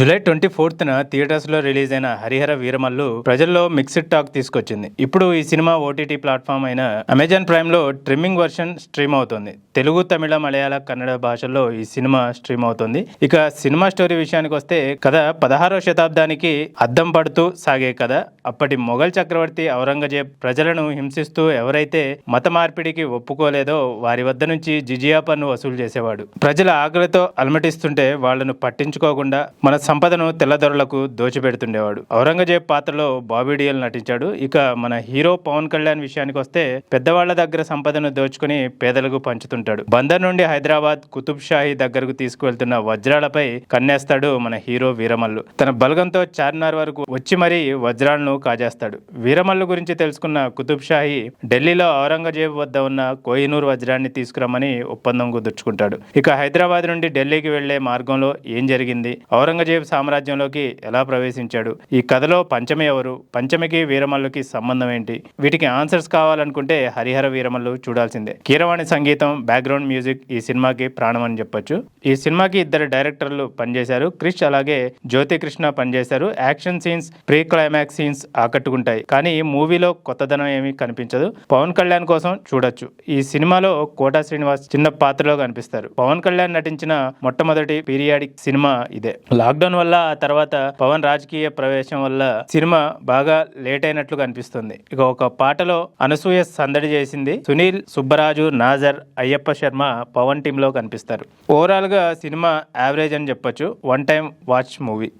July twenty ఫోర్త్న థియేటర్స్లో release అయిన హరిహర వీరమల్లు ప్రజల్లో మిక్స్డ్ టాక్ తీసుకొచ్చింది. ఇప్పుడు ఈ సినిమా ఓటీటీ ప్లాట్ఫామ్ అయిన అమెజాన్ ప్రైమ్లో ట్రిమ్మింగ్ వర్షన్ స్ట్రీమ్ అవుతుంది. తెలుగు తమిళ మలయాళ కన్నడ భాషల్లో ఈ సినిమా స్ట్రీమ్ అవుతుంది. ఇక సినిమా స్టోరీ విషయానికి వస్తే కథ పదహారో శతాబ్దానికి అద్దం పడుతూ సాగే కథ. అప్పటి మొఘల్ చక్రవర్తి ఔరంగజేబ్ ప్రజలను హింసిస్తూ ఎవరైతే మత మార్పిడికి ఒప్పుకోలేదో వారి వద్ద నుంచి జిజియా పన్ను వసూలు చేసేవాడు. ప్రజల ఆకలితో అలమటిస్తుంటే వాళ్ళను పట్టించుకోకుండా మన సంపదను తెల్లదొరలకు దోచిపెడుతుండేవాడు. ఔరంగజేబ్ పాత్రలో బాబీడియల్ నటించాడు. ఇక మన హీరో పవన్ కళ్యాణ్ విషయానికి వస్తే పెద్దవాళ్ళ దగ్గర సంపదను దోచుకుని పేదలకు పంచుతుంటాడు. బందర్ నుండి హైదరాబాద్ కుతుబ్ షాహీ దగ్గరకు తీసుకువెళ్తున్న వజ్రాలపై కన్నేస్తాడు మన హీరో వీరమల్లు. తన బలగంతో చార్మినార్ వరకు వచ్చి మరీ వజ్రాలను కాజేస్తాడు. వీరమల్లు గురించి తెలుసుకున్న కుతుబ్ షాహీ ఢిల్లీలో ఔరంగజేబ్ వద్ద ఉన్న కోహినూర్ వజ్రాన్ని తీసుకురమ్మని ఒప్పందం కుదుర్చుకుంటాడు. ఇక హైదరాబాద్ నుండి ఢిల్లీకి వెళ్ళే మార్గంలో ఏం జరిగింది? ఔరంగజేబ్ సామ్రాజ్యంలోకి ఎలా ప్రవేశించాడు? ఈ కథలో పంచమి ఎవరు? పంచమికి వీరమల్లుకి సంబంధం ఏంటి? వీటికి ఆన్సర్స్ కావాలనుకుంటే హరిహర వీరమల్లు చూడాల్సిందే. కీరవాణి సంగీతం బ్యాక్గ్రౌండ్ మ్యూజిక్ ఈ సినిమాకి ప్రాణం అని చెప్పొచ్చు. ఈ సినిమాకి ఇద్దరు డైరెక్టర్లు పనిచేశారు. క్రిష్ అలాగే జ్యోతి కృష్ణ పనిచేశారు. Action scenes pre climax scenes ఆకట్టుకుంటాయి. కానీ ఈ మూవీలో కొత్తదనం ఏమీ కనిపించదు. పవన్ కళ్యాణ్ కోసం చూడొచ్చు. ఈ సినిమాలో కోటా శ్రీనివాస్ చిన్న పాత్రలో కనిపిస్తారు. పవన్ కళ్యాణ్ నటించిన మొట్టమొదటి పీరియాడిక్ సినిమా ఇదే. లాక్డౌన్ వల్ల ఆ తర్వాత పవన్ రాజకీయ ప్రవేశం వల్ల సినిమా బాగా లేట్ అయినట్లు కనిపిస్తుంది. ఇక ఒక పాటలో అనసూయ సందడి చేసింది సునీల్ సుబ్బరాజు నాజర్ అయ్యప్ప శర్మ పవన్ టీంలో కనిపిస్తారు. ఓవరాల్గా సినిమా యావరేజ్ అని చెప్పొచ్చు. One time watch movie